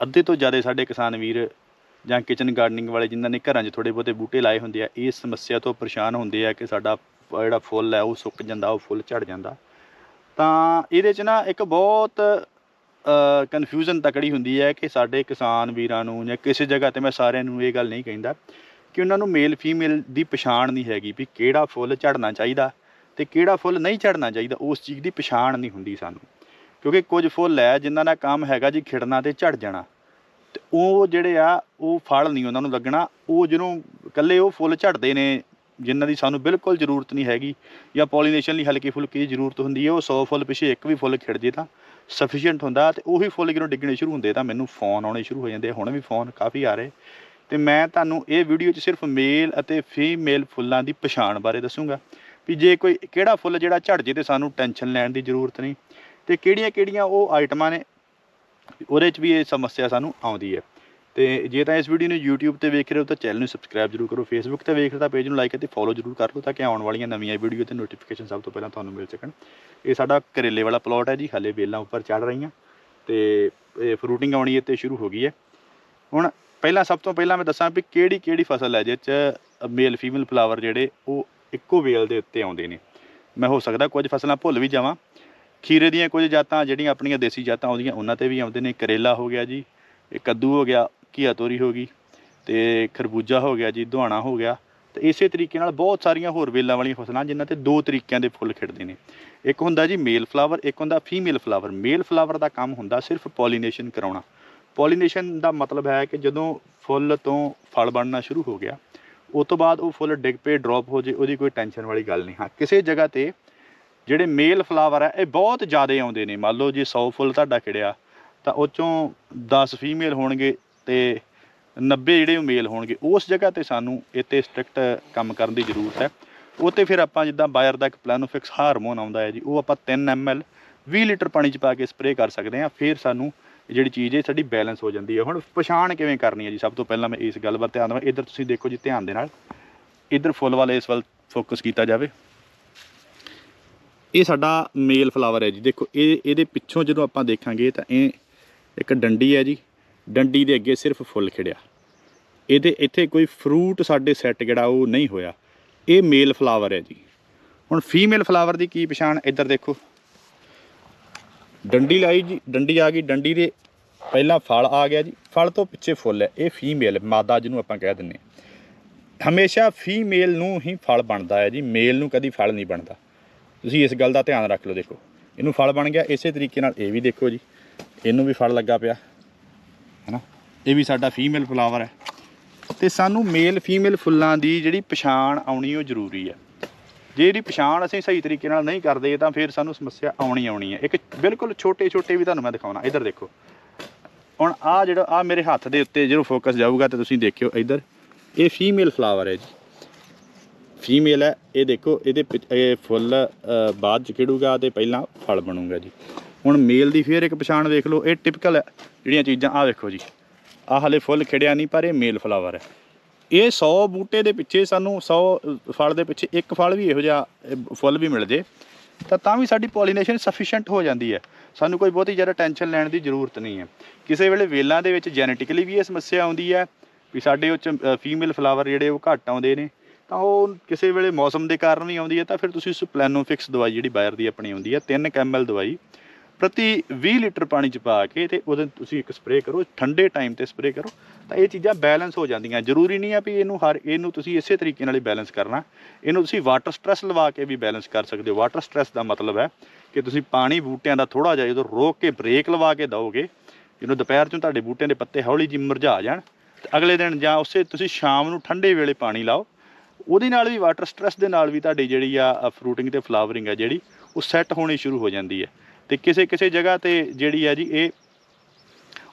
ਅੱਧੇ ਤੋਂ ਜ਼ਿਆਦਾ ਸਾਡੇ ਕਿਸਾਨ ਵੀਰ ਜਾਂ ਕਿਚਨ ਗਾਰਡਨਿੰਗ ਵਾਲੇ ਜਿਨ੍ਹਾਂ ਨੇ ਘਰਾਂ 'ਚ ਥੋੜੇ ਬਹੁਤੇ ਬੂਟੇ ਲਾਏ ਹੁੰਦੇ ਆ ਇਸ ਸਮੱਸਿਆ ਤੋਂ ਪਰੇਸ਼ਾਨ ਹੁੰਦੇ ਆ ਕਿ ਸਾਡਾ ਜਿਹੜਾ ਫੁੱਲ ਹੈ ਉਹ ਸੁੱਕ ਜਾਂਦਾ, ਉਹ ਫੁੱਲ ਝੜ ਜਾਂਦਾ। ਤਾਂ ਇਹਦੇ 'ਚ ਨਾ ਇੱਕ ਬਹੁਤ ਕਨਫਿਊਜ਼ਨ ਤਕੜੀ ਹੁੰਦੀ ਹੈ ਕਿ ਸਾਡੇ ਕਿਸਾਨ ਵੀਰਾਂ ਨੂੰ ਜਾਂ ਕਿਸੇ ਜਗ੍ਹਾ ਤੇ ਮੈਂ ਸਾਰਿਆਂ ਨੂੰ ਇਹ ਗੱਲ ਨਹੀਂ ਕਹਿੰਦਾ ਕਿ ਉਹਨਾਂ ਨੂੰ ਮੇਲ ਫੀਮੇਲ ਦੀ ਪਛਾਣ ਨਹੀਂ ਹੈਗੀ ਵੀ ਕਿਹੜਾ ਫੁੱਲ ਝੜਨਾ ਚਾਹੀਦਾ ਤੇ ਕਿਹੜਾ ਫੁੱਲ ਨਹੀਂ ਝੜਨਾ ਚਾਹੀਦਾ, ਉਸ ਚੀਜ਼ ਦੀ ਪਛਾਣ ਨਹੀਂ ਹੁੰਦੀ ਸਾਨੂੰ। ਕਿਉਂਕਿ ਕੁਝ ਫੁੱਲ ਹੈ ਜਿਨ੍ਹਾਂ ਦਾ ਕੰਮ ਹੈਗਾ ਜੀ ਖਿੜਨਾ ਤੇ ਝੜ ਜਾਣਾ। ਤੇ ਉਹ ਜਿਹੜੇ ਆ, ਉਹ ਫਲ ਨਹੀਂ ਉਹਨਾਂ ਨੂੰ ਲੱਗਣਾ। ਉਹ ਜਿਹਨੂੰ ਇਕੱਲੇ ਉਹ ਫੁੱਲ ਝੜਦੇ ਨੇ, ਜਿਨ੍ਹਾਂ ਦੀ ਸਾਨੂੰ ਬਿਲਕੁਲ ਜ਼ਰੂਰਤ ਨਹੀਂ ਹੈਗੀ ਜਾਂ ਪੋਲੀਨੇਸ਼ਨ ਲਈ ਹਲਕੀ ਫੁਲਕੀ ਦੀ ਜ਼ਰੂਰਤ ਹੁੰਦੀ ਹੈ, ਉਹ 100 ਫੁੱਲ ਪਿੱਛੇ ਇੱਕ ਵੀ ਫੁੱਲ ਖਿੜ ਜੇ ਤਾਂ ਸਫੀਸ਼ੀਐਂਟ ਹੁੰਦਾ ਤੇ ਉਹੀ ਫੁੱਲ ਜਦੋਂ ਡਿੱਗਣੇ ਸ਼ੁਰੂ ਹੁੰਦੇ ਤਾਂ ਮੈਨੂੰ ਫੋਨ ਆਉਣੇ ਸ਼ੁਰੂ ਹੋ ਜਾਂਦੇ ਆ। ਹੁਣ ਵੀ ਫੋਨ ਕਾਫੀ ਆ ਰਹੇ। ਤੇ ਮੈਂ ਤੁਹਾਨੂੰ ਇਹ ਵੀਡੀਓ 'ਚ ਸਿਰਫ ਮੇਲ ਅਤੇ ਫੀਮੇਲ ਫੁੱਲਾਂ ਦੀ ਪਛਾਣ ਬਾਰੇ ਦੱਸੂਗਾ ਵੀ ਜੇ ਕੋਈ ਕਿਹੜਾ ਫੁੱਲ ਜਿਹੜਾ ਝੜ ਜੇ ਤੇ ਸਾਨੂੰ ਟੈਨਸ਼ਨ ਲੈਣ ਦੀ ਜ਼ਰੂਰਤ ਨਹੀਂ ਤੇ ਕਿਹੜੀਆਂ ਕਿਹੜੀਆਂ ਉਹ ਆਈਟਮਾਂ ਨੇ, ਉਹਦੇ 'ਚ ਵੀ ਇਹ ਸਮੱਸਿਆ ਸਾਨੂੰ ਆਉਂਦੀ ਹੈ। ਤੇ ਜੇ ਤਾਂ ਇਸ ਵੀਡੀਓ ਨੂੰ YouTube ਤੇ ਵੇਖ ਰਹੇ ਹੋ ਤਾਂ ਚੈਨਲ ਨੂੰ ਸਬਸਕ੍ਰਾਈਬ ਜ਼ਰੂਰ ਕਰੋ, Facebook ਤੇ ਵੇਖ ਰਹੇ ਤਾਂ ਪੇਜ ਨੂੰ ਲਾਈਕ ਅਤੇ ਫੋਲੋ ਜ਼ਰੂਰ ਕਰ ਲਓ ਤਾਂ ਕਿ ਆਉਣ ਵਾਲੀਆਂ ਨਵੀਆਂ ਵੀਡੀਓ ਤੇ ਨੋਟੀਫਿਕੇਸ਼ਨ ਸਭ ਤੋਂ ਪਹਿਲਾਂ ਤੁਹਾਨੂੰ ਮਿਲ ਸਕਣ। ਇਹ ਸਾਡਾ ਕਰੇਲੇ ਵਾਲਾ ਪਲਾਟ ਹੈ ਜੀ, ਹਲੇ ਵੇਲਾਂ ਉੱਪਰ ਚੜ ਰਹੀਆਂ। ਤੇ ਇਹ ਫਰੂਟਿੰਗ ਆਉਣੀ ਹੈ ਤੇ ਸ਼ੁਰੂ ਹੋ ਗਈ ਹੈ। ਹੁਣ ਪਹਿਲਾਂ ਸਭ ਤੋਂ ਪਹਿਲਾਂ ਮੈਂ ਦੱਸਾਂ ਵੀ ਕਿਹੜੀ ਕਿਹੜੀ ਫਸਲ ਹੈ ਜਿਹ 'ਚ ਮੇਲ ਫੀਮੇਲ ਫਲਾਵਰ ਜਿਹੜੇ ਉਹ ਇੱਕੋ ਵੇਲ ਦੇ ਉੱਤੇ ਆਉਂਦੇ ਨੇ। ਮੈਂ ਹੋ ਸਕਦਾ ਕੁਝ ਫਸਲਾਂ ਭੁੱਲ ਵੀ ਜਾਵਾਂ ਖੀਰੇ ਦੀਆਂ ਕੁਝ ਜਾਤਾਂ, ਜਿਹੜੀਆਂ ਆਪਣੀਆਂ ਦੇਸੀ ਜਾਤਾਂ ਆਉਂਦੀਆਂ, ਉਹਨਾਂ ਤੇ ਵੀ ਆਉਂਦੇ ਨੇ। ਕਰੇਲਾ ਹੋ ਗਿਆ ਜੀ, ਇਹ ਕੱਦੂ ਹੋ ਗਿਆ, ਘੀਆ ਤੋਰੀ ਹੋ ਗਈ, ਤੇ ਖਰਬੂਜਾ ਹੋ ਗਿਆ ਜੀ ਦੁਹਾਣਾ ਹੋ ਗਿਆ। ਤੇ ਇਸੇ ਤਰੀਕੇ ਨਾਲ ਬਹੁਤ ਸਾਰੀਆਂ ਹੋਰ ਵੇਲਾਂ ਵਾਲੀਆਂ ਫਸਲਾਂ, ਜਿਨ੍ਹਾਂ ਤੇ ਦੋ ਤਰੀਕਿਆਂ ਦੇ ਫੁੱਲ ਖਿੜਦੇ ਨੇ। ਇੱਕ ਹੁੰਦਾ ਜੀ ਮੇਲ ਫਲਾਵਰ ਇੱਕ ਹੁੰਦਾ ਫੀਮੇਲ ਫਲਾਵਰ ਮੇਲ ਫਲਾਵਰ ਦਾ ਕੰਮ ਹੁੰਦਾ ਸਿਰਫ ਪੋਲੀਨੇਸ਼ਨ ਕਰਾਉਣਾ। ਪੋਲੀਨੇਸ਼ਨ ਦਾ ਮਤਲਬ ਹੈ ਕਿ ਜਦੋਂ ਫੁੱਲ ਤੋਂ ਫਲ ਬਣਨਾ ਸ਼ੁਰੂ ਹੋ ਗਿਆ ਉਸ ਤੋਂ ਬਾਅਦ ਉਹ ਫੁੱਲ ਡਿੱਗ ਪਏ ਡ੍ਰੌਪ ਹੋ ਜੇ ਉਹਦੀ ਕੋਈ ਟੈਨਸ਼ਨ ਵਾਲੀ ਗੱਲ ਨਹੀਂ। ਹਾਂ, ਕਿਸੇ ਜਗ੍ਹਾ ਤੇ ਜਿਹੜੇ ਮੇਲ ਫਲਾਵਰ ਹੈ ਇਹ ਬਹੁਤ ਜ਼ਿਆਦਾ ਆਉਂਦੇ ਨੇ। ਮੰਨ ਲਓ ਜੇ 100 ਫੁੱਲ ਤੁਹਾਡਾ ਖਿੜਿਆ ਤਾਂ ਉਹ ਚੋਂ 10 ਫੀਮੇਲ ਹੋਣਗੇ ਤੇ 90 ਜਿਹੜੇ ਮੇਲ ਹੋਣਗੇ। ਉਸ ਜਗ੍ਹਾ ਤੇ ਸਾਨੂੰ ਇੱਥੇ ਸਟ੍ਰਿਕਟ ਕੰਮ ਕਰਨ ਦੀ ਜ਼ਰੂਰਤ ਹੈ। ਉਹ ਤੇ ਫਿਰ ਆਪਾਂ ਜਿੱਦਾਂ ਬਾਇਰ ਦਾ ਇੱਕ ਪਲਾਨੋਫਿਕਸ ਹਾਰਮੋਨ ਆਉਂਦਾ ਹੈ ਜੀ, ਉਹ ਆਪਾਂ 3 ml 20 ਲੀਟਰ ਪਾਣੀ ਚ ਪਾ ਕੇ ਸਪਰੇਅ ਕਰ ਸਕਦੇ ਹਾਂ। ਫਿਰ ਸਾਨੂੰ ਜਿਹੜੀ ਚੀਜ਼ ਹੈ, ਸਾਡੀ ਬੈਲੈਂਸ ਹੋ ਜਾਂਦੀ ਹੈ। ਹੁਣ ਪਛਾਣ ਕਿਵੇਂ ਕਰਨੀ ਹੈ ਜੀ? ਸਭ ਤੋਂ ਪਹਿਲਾਂ ਮੈਂ ਇਸ ਗੱਲ ਵੱਲ ਧਿਆਨ ਦੇਵਾਂ ਇੱਧਰ ਤੁਸੀਂ ਦੇਖੋ ਜੀ ਧਿਆਨ ਦੇ ਨਾਲ। ਇੱਧਰ ਫੁੱਲ ਵਾਲੇ ਇਸ ਵੱਲ ਫੋਕਸ ਕੀਤਾ ਜਾਵੇ। ਇਹ ਸਾਡਾ ਮੇਲ ਫਲਾਵਰ ਹੈ ਜੀ। ਦੇਖੋ, ਇਹ, ਇਹਦੇ ਪਿੱਛੋਂ ਜਦੋਂ ਆਪਾਂ ਦੇਖਾਂਗੇ ਤਾਂ ਇਹ ਇੱਕ ਡੰਡੀ ਹੈ ਜੀ। ਡੰਡੀ ਦੇ ਅੱਗੇ ਸਿਰਫ ਫੁੱਲ ਖਿੜਿਆ। ਇਹਦੇ, ਇੱਥੇ ਕੋਈ ਫਰੂਟ ਸਾਡੇ ਸੈੱਟ ਜਿਹੜਾ ਉਹ ਨਹੀਂ ਹੋਇਆ। ਇਹ ਮੇਲ ਫਲਾਵਰ ਹੈ ਜੀ। ਹੁਣ ਫੀਮੇਲ ਫਲਾਵਰ ਦੀ ਕੀ ਪਛਾਣ ਇੱਧਰ ਦੇਖੋ। ਡੰਡੀ ਲਾਈ ਜੀ, ਡੰਡੀ ਆ ਗਈ। ਡੰਡੀ ਦੇ ਪਹਿਲਾਂ ਫਲ ਆ ਗਿਆ ਜੀ। ਫਲ ਤੋਂ ਪਿੱਛੇ ਫੁੱਲ ਹੈ। ਇਹ ਫੀਮੇਲ ਮਾਦਾ ਜਿਹਨੂੰ ਆਪਾਂ ਕਹਿ ਦਿੰਨੇ ਹਮੇਸ਼ਾ ਫੀਮੇਲ ਨੂੰ ਹੀ ਫਲ ਬਣਦਾ ਹੈ ਜੀ। ਮੇਲ ਨੂੰ ਕਦੀ ਫਲ ਨਹੀਂ ਬਣਦਾ। ਤੁਸੀਂ ਇਸ ਗੱਲ ਦਾ ਧਿਆਨ ਰੱਖ ਲਓ, ਦੇਖੋ। ਇਹਨੂੰ ਫਲ ਬਣ ਗਿਆ, ਇਸੇ ਤਰੀਕੇ ਨਾਲ ਇਹ ਵੀ ਦੇਖੋ ਜੀ। ਇਹਨੂੰ ਵੀ ਫਲ ਲੱਗਾ ਪਿਆ ਹੈਨਾ ਇਹ ਵੀ ਸਾਡਾ ਫੀਮੇਲ ਫਲਾਵਰ ਹੈ। ਤੇ ਸਾਨੂੰ ਮੇਲ ਫੀਮੇਲ ਫੁੱਲਾਂ ਦੀ ਜਿਹੜੀ ਪਛਾਣ ਆਉਣੀ ਉਹ ਜ਼ਰੂਰੀ ਹੈ। ਜੇ ਇਹਦੀ ਪਛਾਣ ਅਸੀਂ ਸਹੀ ਤਰੀਕੇ ਨਾਲ ਨਹੀਂ ਕਰਦੇ ਤਾਂ ਫਿਰ ਸਾਨੂੰ ਸਮੱਸਿਆ ਆਉਣੀ ਆਉਣੀ ਹੈ। ਇੱਕ ਬਿਲਕੁਲ ਛੋਟੇ ਛੋਟੇ ਵੀ ਤੁਹਾਨੂੰ ਮੈਂ ਦਿਖਾਉਣਾ। ਇੱਧਰ ਦੇਖੋ। ਹੁਣ ਆ ਜਿਹੜਾ ਆ ਮੇਰੇ ਹੱਥ ਦੇ ਉੱਤੇ ਜਦੋਂ ਫੋਕਸ ਜਾਊਗਾ ਤੇ ਤੁਸੀਂ ਦੇਖਿਓ ਇੱਧਰ, ਇਹ ਫੀਮੇਲ ਫਲਾਵਰ ਹੈ ਜੀ। ਫੀਮੇਲ ਹੈ, ਇਹ ਦੇਖੋ, ਇਹਦੇ ਪਿੱਛ- ਇਹ ਫੁੱਲ ਬਾਅਦ ਚ ਖਿੜੂਗਾ ਤੇ ਪਹਿਲਾਂ ਫਲ ਬਣੂਗਾ ਜੀ। ਹੁਣ ਮੇਲ ਦੀ ਫੇਰ ਇੱਕ ਪਛਾਣ ਦੇਖ ਲਓ, ਇਹ ਟਿਪਕਲ ਹੈ, ਜਿਹੜੀਆਂ ਚੀਜ਼ਾਂ ਆ ਵੇਖੋ ਜੀ। ਆ ਹਲੇ ਫੁੱਲ ਖਿੜਿਆ ਨਹੀਂ, ਪਰ ਇਹ ਮੇਲ ਫਲਾਵਰ ਹੈ। ਇਹ 100 ਬੂਟੇ ਦੇ ਪਿੱਛੇ ਸਾਨੂੰ 100 ਫਲ ਦੇ ਪਿੱਛੇ ਇੱਕ ਫਲ ਵੀ ਇਹੋ ਜਿਹਾ ਫੁੱਲ ਵੀ ਮਿਲ ਜੇ। ਤਾਂ ਤਾਂ ਵੀ ਸਾਡੀ ਪੋਲੀਨੇਸ਼ਨ ਸਫੀਸ਼ੀਐਂਟ ਹੋ ਜਾਂਦੀ ਹੈ। ਸਾਨੂੰ ਕੋਈ ਬਹੁਤੀ ਜ਼ਿਆਦਾ ਟੈਨਸ਼ਨ ਲੈਣ ਦੀ ਜ਼ਰੂਰਤ ਨਹੀਂ ਹੈ। ਕਿਸੇ ਵੇਲੇ ਵੇਲਾਂ ਦੇ ਵਿੱਚ ਜੈਨੇਟਿਕਲੀ ਵੀ ਇਹ ਸਮੱਸਿਆ ਆਉਂਦੀ ਹੈ, ਵੀ ਸਾਡੇ ਉਹ ਚ ਫੀਮੇਲ ਫਲਾਵਰ ਜਿਹੜੇ ਉਹ ਘੱਟ ਆਉਂਦੇ ਨੇ। ਤਾਂ ਉਹ ਕਿਸੇ ਵੇਲੇ ਮੌਸਮ ਦੇ ਕਾਰਨ ਵੀ ਆਉਂਦੀ ਹੈ, ਤਾਂ ਫਿਰ ਤੁਸੀਂ ਉਸ ਪਲੈਨੋਫਿਕਸ ਦਵਾਈ ਜਿਹੜੀ ਬਾਇਰ ਦੀ ਆਪਣੀ ਆਉਂਦੀ ਹੈ 3 ml ਦਵਾਈ ਪ੍ਰਤੀ 20 ਲੀਟਰ ਪਾਣੀ ਚ ਪਾ ਕੇ ਤੇ ਉਹਦੇ ਤੁਸੀਂ ਇੱਕ ਸਪਰੇਅ ਕਰੋ, ਠੰਡੇ ਟਾਈਮ ਤੇ ਸਪਰੇਅ ਕਰੋ, ਤਾਂ ਇਹ ਚੀਜ਼ਾਂ ਬੈਲੈਂਸ ਹੋ ਜਾਂਦੀਆਂ। ਜ਼ਰੂਰੀ ਨਹੀਂ ਆ ਵੀ ਇਹਨੂੰ ਹਰ, ਇਹਨੂੰ ਤੁਸੀਂ ਇਸੇ ਤਰੀਕੇ ਨਾਲ ਹੀ ਬੈਲੈਂਸ ਕਰਨਾ। ਇਹਨੂੰ ਤੁਸੀਂ ਵਾਟਰ ਸਟ੍ਰੈਸ ਲਵਾ ਕੇ ਵੀ ਬੈਲੈਂਸ ਕਰ ਸਕਦੇ ਹੋ। ਵਾਟਰ ਸਟ੍ਰੈਸ ਦਾ ਮਤਲਬ ਹੈ ਕਿ ਤੁਸੀਂ ਪਾਣੀ ਬੂਟਿਆਂ ਦਾ ਥੋੜਾ ਜਿਹਾ ਜਦੋਂ ਰੋਕ ਕੇ ਬ੍ਰੇਕ ਲਵਾ ਕੇ ਦਿਓਗੇ ਜਦੋਂ ਦੁਪਹਿਰ ਚੋਂ ਤੁਹਾਡੇ ਬੂਟਿਆਂ ਦੇ ਪੱਤੇ ਹੌਲੀ ਜਿਹੀ ਮੁਰਝਾ ਜਾਣ, ਤੇ ਅਗਲੇ ਦਿਨ ਜਾਂ ਉਸੇ ਤੁਸੀਂ ਸ਼ਾਮ ਨੂੰ ਠੰਡੇ ਵੇਲੇ ਪਾਣੀ ਲਾਓ ਉਹਦੇ ਨਾਲ ਵੀ ਵਾਟਰ ਸਟ੍ਰੈਸ ਦੇ ਨਾਲ ਵੀ ਤੁਹਾਡੀ ਜਿਹੜੀ ਆ ਫਰੂਟਿੰਗ ਤੇ ਫਲਾਵਰਿੰਗ ਆ ਜਿਹੜੀ, ਉਹ ਸੈੱਟ ਹੋਣੀ ਸ਼ੁਰੂ ਹੋ ਜਾਂਦੀ ਹੈ। ਤੇ ਕਿਸੇ ਕਿਸੇ ਜਗ੍ਹਾ ਤੇ ਜਿਹੜੀ ਆ ਜੀ, ਇਹ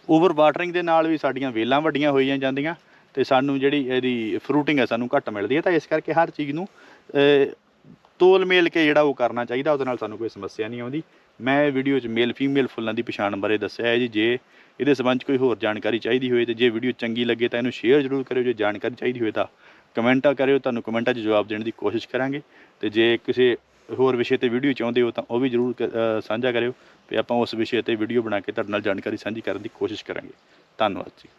ਓਵਰ ਵਾਟਰਿੰਗ ਦੇ ਨਾਲ ਵੀ ਸਾਡੀਆਂ ਵੇਲਾਂ ਵੱਡੀਆਂ ਹੋਈਆਂ ਜਾਂਦੀਆਂ ਤੇ ਸਾਨੂੰ ਜਿਹੜੀ ਇਹਦੀ ਫਰੂਟਿੰਗ ਹੈ ਸਾਨੂੰ ਘੱਟ ਮਿਲਦੀ ਹੈ। ਤਾਂ ਇਸ ਕਰਕੇ ਹਰ ਚੀਜ਼ ਨੂੰ ਤੋਲ ਮੇਲ ਕੇ ਜਿਹੜਾ ਉਹ ਕਰਨਾ ਚਾਹੀਦਾ, ਉਹਦੇ ਨਾਲ ਸਾਨੂੰ ਕੋਈ ਸਮੱਸਿਆ ਨਹੀਂ ਆਉਂਦੀ। ਮੈਂ ਵੀਡੀਓ 'ਚ ਮੇਲ ਫੀਮੇਲ ਫੁੱਲਾਂ ਦੀ ਪਛਾਣ ਬਾਰੇ ਦੱਸਿਆ ਹੈ ਜੀ। ਜੇ ਇਹਦੇ ਸੰਬੰਧ ਕੋਈ ਹੋਰ ਜਾਣਕਾਰੀ ਚਾਹੀਦੀ ਹੋਵੇ ਤੇ ਜੇ ਵੀਡੀਓ ਚੰਗੀ ਲੱਗੇ ਤਾਂ ਇਹਨੂੰ ਸ਼ੇਅਰ ਜ਼ਰੂਰ ਕਰਿਓ। ਜੇ ਜਾਣਕਾਰੀ ਚਾਹੀਦੀ ਹੋਵੇ ਤਾਂ ਕਮੈਂਟਾਂ ਕਰਿਓ, ਤੁਹਾਨੂੰ ਕਮੈਂਟਾਂ 'ਚ ਜਵਾਬ ਦੇਣ ਦੀ ਕੋਸ਼ਿਸ਼ ਕਰਾਂਗੇ। ਤੇ ਜੇ ਕਿਸੇ ਹੋਰ ਵਿਸ਼ੇ ਤੇ ਵੀਡੀਓ ਚਾਹੁੰਦੇ ਹੋ ਤਾਂ ਉਹ ਵੀ ਜ਼ਰੂਰ ਸਾਂਝਾ ਕਰਿਓ। ਤੇ ਆਪਾਂ ਉਸ ਵਿਸ਼ੇ ਤੇ ਵੀਡੀਓ ਬਣਾ ਕੇ ਤੁਹਾਡੇ ਨਾਲ ਜਾਣਕਾਰੀ ਸਾਂਝੀ ਕਰਨ ਦੀ ਕੋਸ਼ਿਸ਼ ਕਰਾਂਗੇ। ਧੰਨਵਾਦ ਜੀ।